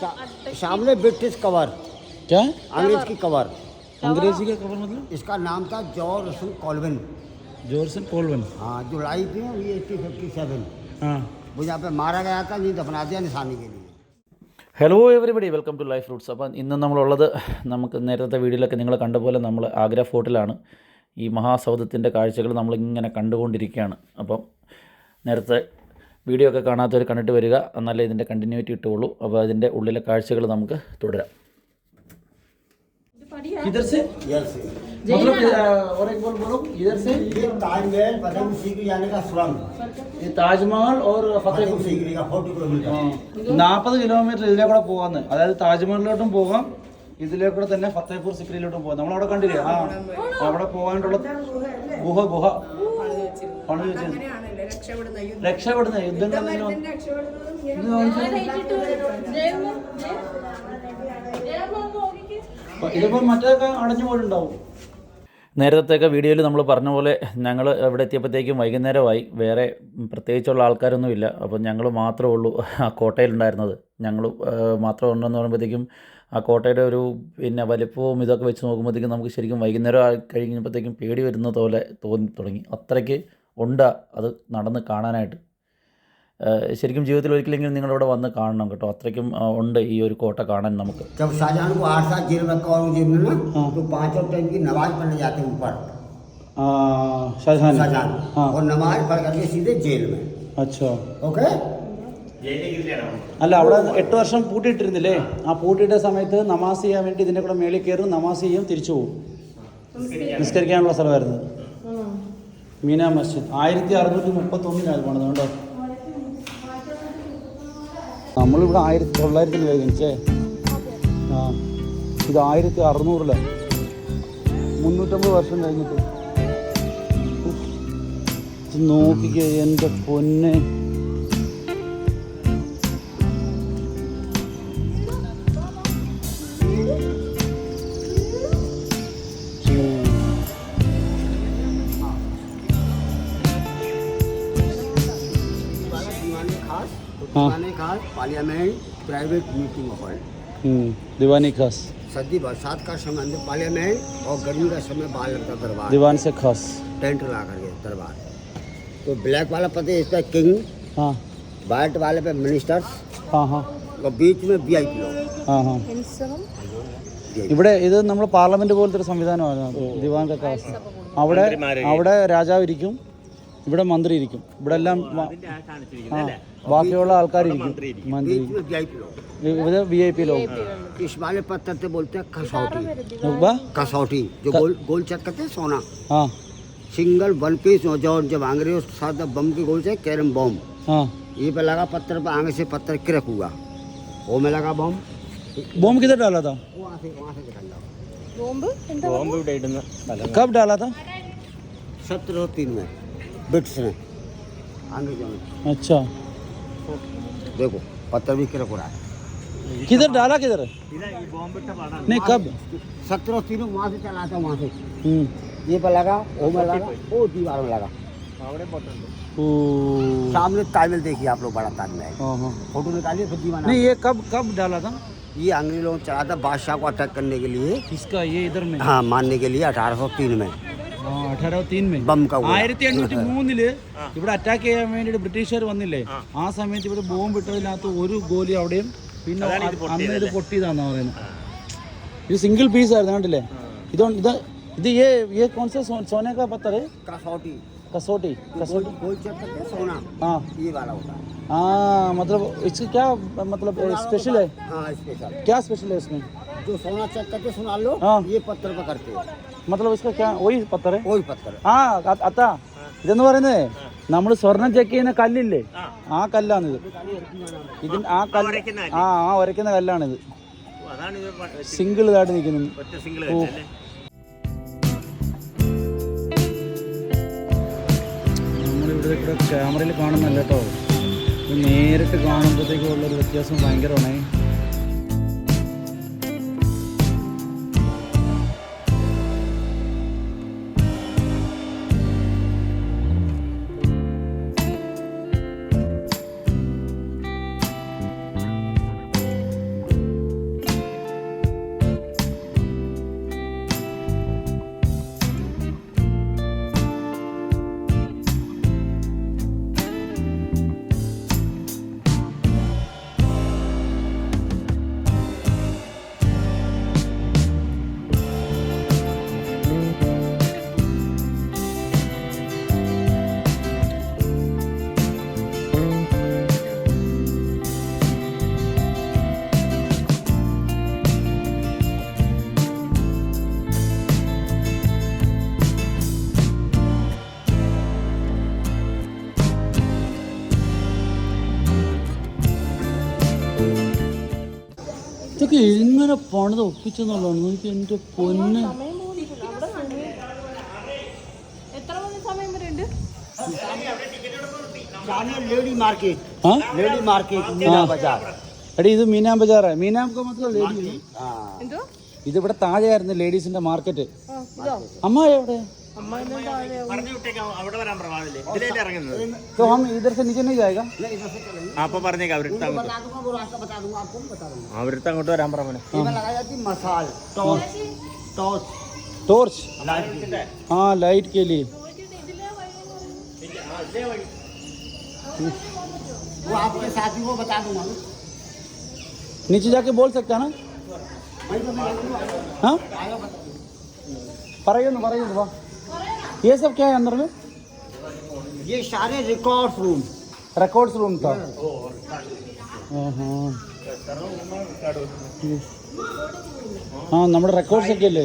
सा- सामने British cover क्या अंग्रेज की कवर अंग्रेजी का खबर मतलब इसका नाम था जॉर्ज रसन कॉल्विन जॉर्सन कोलवन हाँ जो लाइफ है वो एट्टी फिफ्टी सेवन हाँ वो यहाँ पे मारा गया था नहीं दफना दिया निशानी के लिए hello everybody welcome to Life Roots അപ്പം ഇന്ന് നമ്മളുള്ളത് നമുക്ക് നേരത്തെ വീഡിയോയിലൊക്കെ നിങ്ങൾ കണ്ട പോലെ നമ്മൾ ആഗ്ര ഫോർട്ടിലാണ് ഈ മഹാസൗധത്തിൻ്റെ കാഴ്ചകൾ നമ്മളിങ്ങനെ കണ്ടുകൊണ്ടിരിക്കുകയാണ് അപ്പം നേരത്തെ വീഡിയോ ഒക്കെ കാണാത്തവർ കണ്ടിട്ട് വരിക എന്നാലേ ഇതിൻ്റെ കണ്ടിന്യൂറ്റി കിട്ടുകയുള്ളൂ അപ്പോൾ അതിൻ്റെ ഉള്ളിലെ കാഴ്ചകൾ നമുക്ക് തുടരാം किधर से यस मतलब अ, और एक बार बोलो इधर से ये ताजमहल फतेहपुर सीकरी जाने का सुरंग ये ताजमहल और फतेहपुर फतेहपुर सीकरी का फोर्टी किलोमीटर നാൽപ്പത് കിലോമീറ്റർ ഇതിലേക്കൂടെ പോകാന്ന് അതായത് താജ്മഹലിലോട്ടും പോകാം ഇതിലേക്കൂടെ തന്നെ ഫത്തേപൂർ സിക്രിയിലോട്ടും പോകാം നമ്മളവിടെ കണ്ടില്ലേ ആ അവിടെ പോകാനുള്ള ഗുഹ ഗുഹ പണി വെച്ച് അങ്ങനെയാണല്ലേ രക്ഷപ്പെടുന്ന യുദ്ധം. രക്ഷപ്പെടുന്ന യുദ്ധങ്ങളിൽ ഇതിപ്പോ മറ്റേതൊക്കെ അടഞ്ഞു പോയിട്ടുണ്ടാവും. നേരത്തെ വീഡിയോയിൽ നമ്മൾ പറഞ്ഞ പോലെ ഞങ്ങൾ ഇവിടെ എത്തിയപ്പോഴത്തേക്കും വൈകുന്നേരമായി. വേറെ പ്രത്യേകിച്ചുള്ള ആൾക്കാരൊന്നുമില്ല അപ്പം ഞങ്ങൾ മാത്രമേ ഉള്ളൂ ആ കോട്ടയിലുണ്ടായിരുന്നത്. ഞങ്ങൾ മാത്രം ഉണ്ടെന്ന് പറയുമ്പോഴത്തേക്കും ആ കോട്ടയുടെ ഒരു പിന്നെ വലിപ്പവും ഇതൊക്കെ വെച്ച് നോക്കുമ്പോഴത്തേക്കും നമുക്ക് ശരിക്കും വൈകുന്നേരം ആയി കഴിഞ്ഞപ്പോഴത്തേക്കും പേടി വരുന്നത് പോലെ തോന്നി തുടങ്ങി. അത്രയ്ക്ക് ഉണ്ട് അത് നടന്ന് കാണാനായിട്ട്. ശരിക്കും ജീവിതത്തിൽ ഒരിക്കലെങ്കിലും നിങ്ങളിവിടെ വന്ന് കാണണം കേട്ടോ. അത്രയ്ക്കും ഉണ്ട് ഈ ഒരു കോട്ട കാണാൻ നമുക്ക്. അല്ല അവിടെ എട്ട് വർഷം പൂട്ടിയിട്ടിരുന്നില്ലേ? ആ പൂട്ടിയിട്ട സമയത്ത് നമാസ് ചെയ്യാൻ വേണ്ടി ഇതിന്റെ കൂടെ മേളിൽ കയറും നമാസ് ചെയ്യും തിരിച്ചു പോകും. നിസ്കരിക്കാനുള്ള സ്ഥലമായിരുന്നു. മീന മസ്ജിദ്. ആയിരത്തി അറുന്നൂറ്റി മുപ്പത്തി ഒന്നിനാണ് പണിത് കേട്ടോ നമ്മളിവിടെ ആയിരത്തി തൊള്ളായിരത്തിൽ ജനിച്ചേ. ആ ഇത് ആയിരത്തി അറുന്നൂറിലാണ് മുന്നൂറ്റമ്പത് വർഷം കഴിഞ്ഞിട്ട്. നോക്കിക്കേ എന്റെ പൊന്നെ. खास parliament private meeting hall hmm, Diwani Khas सर्दी बरसात का समय अंदर पार्लियामेंट और गर्मी का समय बाहर लगता दरबार दीवान से खास टेंट ला करके दरबार तो ब्लैक वाला पते इस पे किंग हाँ वाइट वाले पे मिनिस्टर्स हाँ हाँ और बीच में वी आई पी लोग हाँ हाँ ഉത്സവം ഇവിടെ ഇത് നമ്മൾ പാർലമെന്റ് പോലത്തെ ഒരു സംവിധാനമാണ് ദിവാൻ കാസ് അവിടെ അവിടെ രാജാവ് ഇരിക്കും ഇവിടെ മന്ത്രി ഇരിക്കും ഇവിടെ എല്ലാം ബാക്കിയുള്ള ആൾക്കാർ ഇരിക്കും മന്ത്രി सिंगल वन पीस जो जब आंग्रे साथ बम के गोल से कैरम बम हाँ ये पे लगा पत्थर पे आगे से पत्थर क्रक हुआ वो में लगा बम बम किधर डाला था बम बम कब डाला था सत्रह तीन में ने अंग्रेज़ों ने अच्छा। देखो पत्थर भी क्रैक हो रहा है? किधर डाला किधर? नहीं कब? सत्रह तीन वहाँ से चला था वहाँ से। हम्म, ये पे लगा वो में लगा वो दीवार में लगा। सामने ताजमहल देखिए आप लोग बड़ा ताजमहल हाँ। हाँ फ़ोटो निकालिए फिर दीवाना नहीं ये कब कब डाला था? ये अंग्रेज़ लोग चला था बादशाह को अटैक करने के लिए। इसका ये इधर में? हाँ मारने के लिए अठारह तीन में। ആയിരത്തി എണ്ണൂറ്റി മൂന്നിൽ ഇവിടെ അറ്റാക്ക് ചെയ്യാൻ വേണ്ടിട്ട് ബ്രിട്ടീഷുകാർ വന്നില്ലേ? ആ. സമയത്ത് ഇവിടെ ബോംബ് ഇട്ടതിനകത്ത് ഒരു ഗോലി അവിടെയും പിന്നെ അന്ന് ഇത് പൊട്ടിയതാണെന്നാ പറയുന്നത്. ഇത് സിംഗിൾ പീസ് ആയിരുന്നു കണ്ടില്ലേ? ഇതുകൊണ്ട് ഇത് ഇത് ഏ ഏ കോൺ സെ കസോട്ടി. കസോട്ടി ആ. ആ മതലബ് कसौटी गोल- സ്പെഷ്യൽ चक्कर के सोना हाँ ये वाला होता है हाँ मतलब മതലബ് ഇസ്ക ക്യാ ഓയ് പത്തറ് ഓയ് പത്തറ് ആ അത്ത ഇതെന്ന് പറയുന്നത് നമ്മൾ സ്വർണം ചെക്ക് ചെയ്യുന്ന കല്ലില്ലേ ആ കല്ലാണിത് ഇതിന് ആ കല്ല് ആ ആ ഉരയ്ക്കുന്ന കല്ലാണിത് സിംഗിൾ ഇതായിട്ട് നിൽക്കുന്നു ഓ നമ്മളിവിടെ കൂടെ ക്യാമറയിൽ കാണുന്നല്ലോ കേട്ടോ നേരിട്ട് കാണുമ്പോഴത്തേക്കും ഉള്ളൊരു വ്യത്യാസം ഭയങ്കരമാണ് എങ്ങനെ പണിത് ഒപ്പിച്ചെന്നുള്ളതാണ്. നോക്കി എന്റെ പൊന്ന്. എടി ഇത് മീനാം ബജാറാ. മീനാം മൊത്തം ലേഡീസ് ഇതിവിടെ താഴെയായിരുന്നു ലേഡീസിന്റെ മാർക്കറ്റ്. അമ്മ എവിടെ? അമ്മ എന്നെ താഴെ പറഞ്ഞു വിട്ടേക്കാം അവിടെ വരാൻ പ്രഭാതല്ലേ ഇതിലല്ലേ ഇറങ്ങുന്നത് तो हम इधर से नीचे नहीं जाएगा नहीं इधर से चलेंगे ആ, അപ്പൊ പറഞ്ഞേക്കാം അവരുടെ അങ്ങോട്ട് बता दूंगा वो रास्ता बता दूंगा आपको बता दूंगा അവരുടെ അങ്ങോട്ട് വരാൻ പറഞ്ഞു इसमें लगाई जाती है मसाल टॉर्च टॉर्च टॉर्च लाइट हाँ लाइट के लिए वो आपके साथी को बता दूंगा ना। नीचे जाके बोल सकता है ना वहीं पे मैं जाऊंगा। हाँ आएगा बता പറയുന്നു പറയുന്നു വാ ये सब क्या है अंदर में ये सारे रिकॉर्ड रूम रिकॉर्ड्स रूम था ആഹാ. ആ നമ്മുടെ റെക്കോർഡ്സ് ഒക്കെ അല്ലേ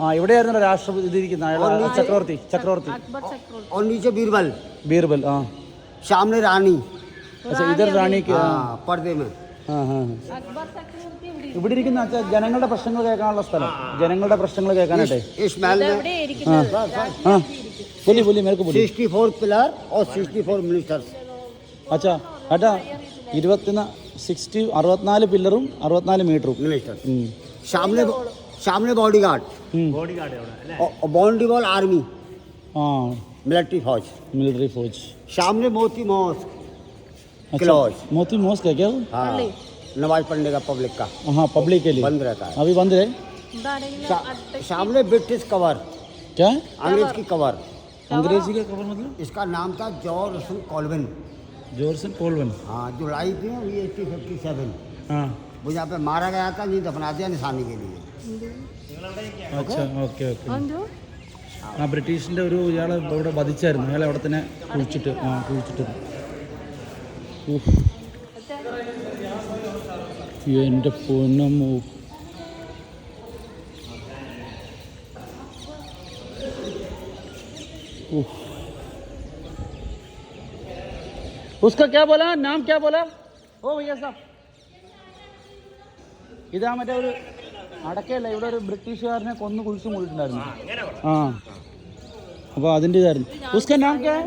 ആ ഇവിടെയായിരുന്നു രാഷ്ട്രപതി ഇതിരിക്കുന്ന അയാൾ ചക്രവർത്തി ചക്രവർത്തി അക്ബർ ചക്രവർത്തി और नीचे बीरबल ബീർബൽ ആ सामने रानी അച്ഛാ ഇതർ റാണിക്ക് ആ हाँ पर्दे में ആ ആ അക്ബർ ചക്രവർത്തി ഇവിടെ ഇവിടെ ഇരിക്കുന്ന അച്ഛാ ജനങ്ങളുടെ പ്രശ്നങ്ങൾ കേൾക്കാനുള്ള സ്ഥലം ജനങ്ങളുടെ പ്രശ്നങ്ങൾ കേൾക്കാനായിട്ടേ इस महल में എവിടെ ഇരിക്കുന്നത് ആ ബോലി ബോലി മേൽക്ക് ബോലി सिक्सटी फोर पिलर और सिक्सटी फोर मिनिस्टर्स അച്ഛാ ഏട്ടാ ഇരുപത്തിന സിക്സ്റ്റി അറുപത്തിനാല് പില്ലറും അറുപത്തിനാല് മീറ്ററും मिनिस्टर्स सामने सामने bodyguard bodyguard boundary wall army हाँ। मिलिट्री फौज मिलिट्री फौज सामने मोती मॉस्क। अच्छा। क्लोज मोती मॉस्क है क्या वो? हाँ। नवाज़ पढ़ने का पब्लिक का। हाँ पब्लिक के लिए। बंद रहता है। अभी बंद है? सामने ब्रिटिश कवर क्या? अंग्रेज़ की कवर अंग्रेज़ी का कवर मतलब? इसका नाम था जॉर्सन रसन कॉलविन जॉर्सन कोलवन हाँ जो लड़ाई थी वो जुलाई फिफ्टी सेवन हाँ। वो यहाँ पे मारा गया था नहीं तो दफना दिया निशानी के लिए। अच्छा ഓക്കെ ഓക്കെ എന്തോ ആ ബ്രിട്ടീഷിൻ്റെ ഒരു ഇയാളെ ഇവിടെ വധിച്ചായിരുന്നു അയാളെ അവിടെ തന്നെ കുഴിച്ചിട്ട് ആ കുഴിച്ചിട്ട് ഉഫ്. എൻ്റെ പൊന്നമ്മോ उफ। उसका क्या बोला नाम क्या बोला ओ भैया साहब ഇതാ മറ്റേ ഒരു അടക്കയല്ല ഇവിടെ ഒരു ബ്രിട്ടീഷുകാരനെ കൊന്നു കുഴിച്ചു മൂടിയിട്ടുണ്ടായിരുന്നു ആ അപ്പോൾ അതിൻ്റെ ഇതായിരുന്നു ഉസ്ക നാം ക്യാ ഹൈ?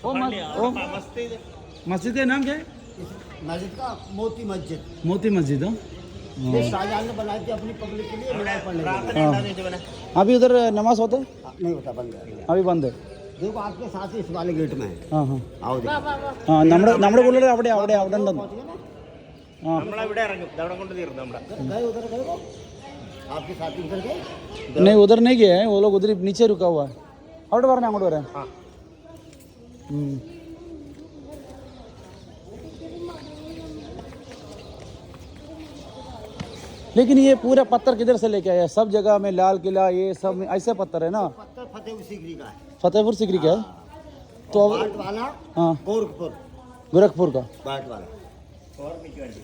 ഓ മ- ഓ मस्जिद का नाम क्या है इस मस्जिद का मोती मस्जिद मोती मस्जिद हाँ? ये शाहजहां ने बनाई थी अपनी पब्लिक के लिए नमाज पढ़ने के लिए हाँ अभी उधर नमाज होता है हाँ, नहीं होता बंद है अभी बंद है देखो आपके साथ ही इस वाले गेट में है ആ ഹാ आओ देखो ആ നമ്മുടെ നമ്മുടെ പിള്ളേർ അവിടെ അവിടെ അവിടെ ഉണ്ടെന്ന് ആ നമ്മളവിടെ ഇറങ്ങും ഇതവിടെ കൊണ്ട് തീർന്നു നമ്മളെ गए उधर गए वो? आपके साथी उधर गए? नहीं उधर नहीं गए हैं वो लोग उधर नीचे रुका हुआ है। आउट बार आउट बार है। हाँ। हम्म। लेकिन ये पूरा पत्थर किधर से लेके आया? सब जगह में लाल किला ये सब में ऐसे पत्थर है ना? पत्थर फतेहपुर सिकरी का है। फतेहपुर सिकरी का है? हाँ। तो अब हाँ। गोरखपुर। गोरखपुर का? बाट वाला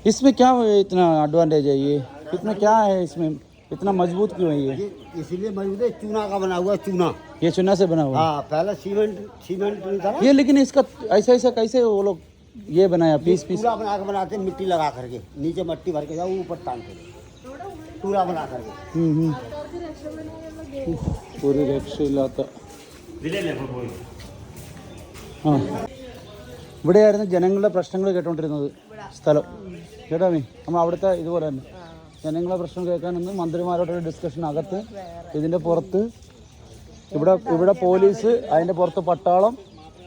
इसमें क्या इतना एडवांटेज है ये? इतना क्या है इसमें? इतना मजबूत क्यों है ये ये इसलिए मजबूत है चूना का बना हुआ है चूना ये चुना से बना हुआ है हाँ पहले सीमेंट सीमेंट नहीं था ना ये लेकिन इसका ऐसा ऐसा कैसे वो लोग ये बनाया पीस पीस टूरा बना के बनाते हैं मिट्टी लगा करके नीचे मट्टी भर के जाओ ऊपर टांग के टूरा बना करके ഉം, ഉം. ഉഫ്, ഒരു രക്ഷയില്ലാത്ത ഇതിലല്ലേ നമ്മൾ പോയി ആ ഇവിടെയായിരുന്നു ജനങ്ങളുടെ പ്രശ്നങ്ങൾ കേട്ടോണ്ടിരുന്നത് സ്ഥലം കേട്ടോ മീ നമ്മൾ അവിടുത്തെ ഇതുപോലെ തന്നെ ജനങ്ങളെ പ്രശ്നം കേൾക്കാനൊന്നും മന്ത്രിമാരോടൊരു ഡിസ്കഷൻ അകത്ത്. ഇതിന്റെ പുറത്ത് ഇവിടെ ഇവിടെ പോലീസ് അതിന്റെ പുറത്ത് പട്ടാളം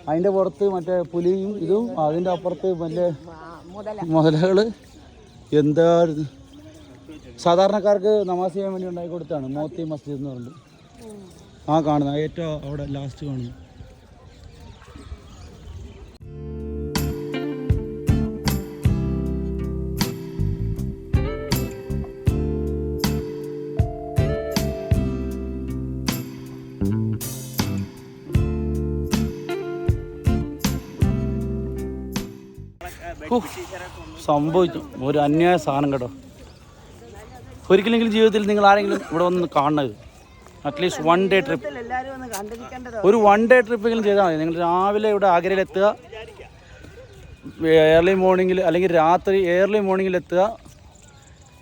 അതിന്റെ പുറത്ത് മറ്റേ പുലിയും ഇതും അതിന്റെ അപ്പുറത്ത് മറ്റേ മുതലകൾ. എന്താ? സാധാരണക്കാർക്ക് നമാസ് ചെയ്യാൻ വേണ്ടി ഉണ്ടാക്കി കൊടുത്താണ്. മോത്തി മസ്ജിദ് എന്ന് പറഞ്ഞിട്ട്. ആ കാണുന്നത്. ഏറ്റവും അവിടെ ലാസ്റ്റ് കാണുന്നു സംഭവിച്ചു. ഒരു അന്യായ സാധനം കേട്ടോ. ഒരിക്കലെങ്കിലും ജീവിതത്തിൽ നിങ്ങൾ ആരെങ്കിലും ഇവിടെ വന്ന് കാണണത് at least one day trip ഒരു വൺ ഡേ ട്രിപ്പെങ്കിലും ചെയ്താൽ മതി. നിങ്ങൾ രാവിലെ ഇവിടെ ആഗ്രയിലെത്തുക ഏർലി മോർണിംഗിൽ അല്ലെങ്കിൽ രാത്രി ഏർലി മോർണിംഗിൽ എത്തുക.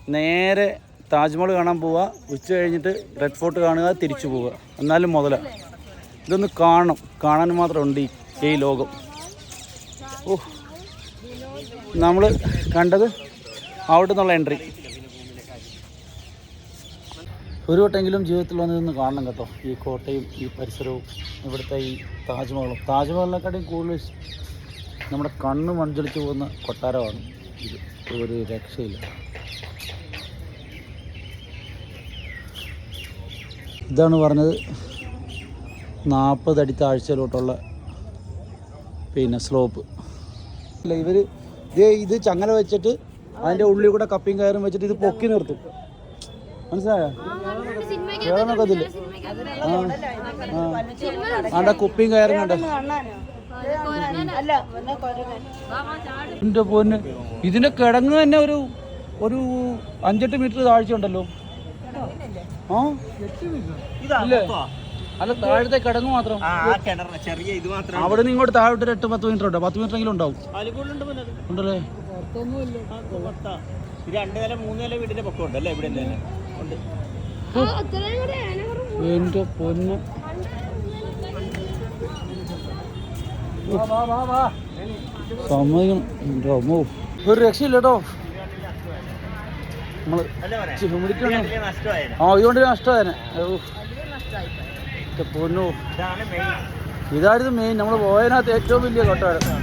നേരെ താജ്മഹൽ കാണാൻ പോവുക. ഉച്ച കഴിഞ്ഞിട്ട് റെഡ് ഫോർട്ട് കാണുക. തിരിച്ചു പോവുക. എന്നാലും മുതല. ഇതൊന്ന് കാണണം. കാണാൻ മാത്രമുണ്ട് ഈ ലോകം. ഓ നമ്മൾ കണ്ടത് അവിടെ നിന്നുള്ള എൻട്രി ഒരു വട്ടെങ്കിലും ജീവിതത്തിൽ വന്നിരുന്ന് കാണണം കേട്ടോ. ഈ കോട്ടയും ഈ പരിസരവും ഇവിടുത്തെ ഈ താജ്മഹലും. താജ്മഹലിനെക്കാട്ടിയും കൂടുതൽ നമ്മുടെ കണ്ണ് മഞ്ചളിച്ച് പോകുന്ന കൊട്ടാരമാണ് ഇത്. ഒരു രക്ഷയില്ല. ഇതാണ് പറഞ്ഞത് നാൽപ്പത് അടി താഴ്ചയിലോട്ടുള്ള പിന്നെ സ്ലോപ്പ് അല്ല ഇവർ ഇത് ഇത് ചങ്ങല വെച്ചിട്ട് അതിന്റെ ഉള്ളിൽ കൂടെ കപ്പിയും കയറും വെച്ചിട്ട് ഇത് പൊക്കി നിർത്തും. മനസ്സിലായോ? കേറാനൊക്കത്തില്ല ആ ആ. ആണ്ട കുപ്പിയും കയറും കണ്ട? എന്റെ പൊന്ന്. ഇതിന്റെ കിടങ്ങ് തന്നെ ഒരു ഒരു അഞ്ചെട്ട് മീറ്റർ താഴ്ച ഉണ്ടല്ലോ ആ? ഇല്ലേ? അല്ല താഴത്തെ കിടങ്ങ് മാത്രം. ചെറിയ ഇത് മാത്രം. അവിടെ നിന്ന് ഇങ്ങോട്ട് താഴോട്ട് ഒരു എട്ട് പത്ത് മീറ്റർ ഉണ്ടോ. പത്ത് മീറ്റർ എങ്കിലും ഉണ്ടാവും. ഉണ്ടല്ലേ. രണ്ട് നില മൂന്ന് നില വീടിന്റെ പൊക്കം ഉണ്ടല്ലേ ഇവിടെ തന്നെ. ഉണ്ട്. എന്റെ പൊന്ന്. സമ്മതിക്കണം എന്റെ അമ്മോ ഒരു രക്ഷയില്ല കേട്ടോ. നമ്മൾ ഹ്യൂമിഡിറ്റി ആ ഇതുകൊണ്ട് നഷ്ടമായനെ. പൊന്നു. ഇതായിരുന്നു മെയിൻ നമ്മൾ പോയതിനകത്ത് ഏറ്റവും വലിയ കൊട്ടാരം.